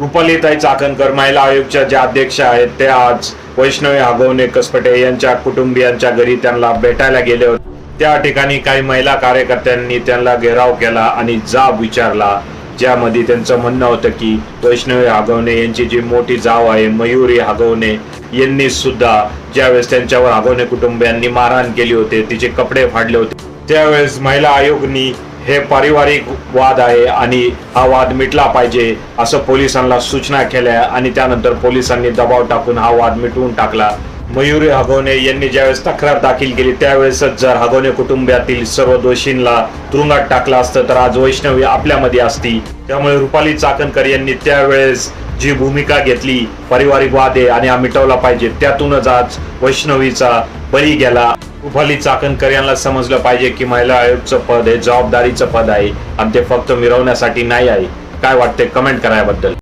रुपालीताई चाकणकर महिला आयोगच्या ज्या अध्यक्ष आहेत ते आज वैष्णवी आगवणे कसपटे यांच्या कुटुंबियांच्या घरी त्यांना भेटायला गेले होते. त्या ठिकाणी काही महिला कार्यकर्त्यांनी त्यांना घेराव केला आणि जाब विचारला ज्यामध्ये त्यांचं म्हणणं होतं की वैष्णवी हगवणे यांची जी मोठी जाव आहे मयुरी हगवणे यांनी सुद्धा ज्यावेळेस त्यांच्यावर हगवणे कुटुंबियांनी मारहाण केली होती तिचे कपडे फाडले होते. त्यावेळेस महिला आयोगनी हे पारिवारिक वाद आहे आणि हा वाद मिटला पाहिजे असं पोलिसांना सूचना केल्या आणि त्यानंतर पोलिसांनी दबाव टाकून हा वाद मिटवून टाकला. मयुरी हगवणे यांनी ज्यावेळेस तक्रार दाखल केली त्यावेळेसच जर हगवणे कुटुंबातील सर्व दोषींना तुरुंगात टाकलं असतं तर आज वैष्णवी आपल्यामध्ये असती. त्यामुळे रुपाली चाकणकर यांनी त्यावेळेस जी भूमिका घेतली पारिवारिक वाद आहे आणि हा मिटवला पाहिजे त्यातूनच आज वैष्णवीचा बळी गेला. रुपाली चाकणकर यांना समजलं पाहिजे की महिला आयोगचं पद हे जबाबदारीचं पद आहे. आणि ते फक्त मिरवण्यासाठी नाही आहे. काय वाटते कमेंट करायबद्दल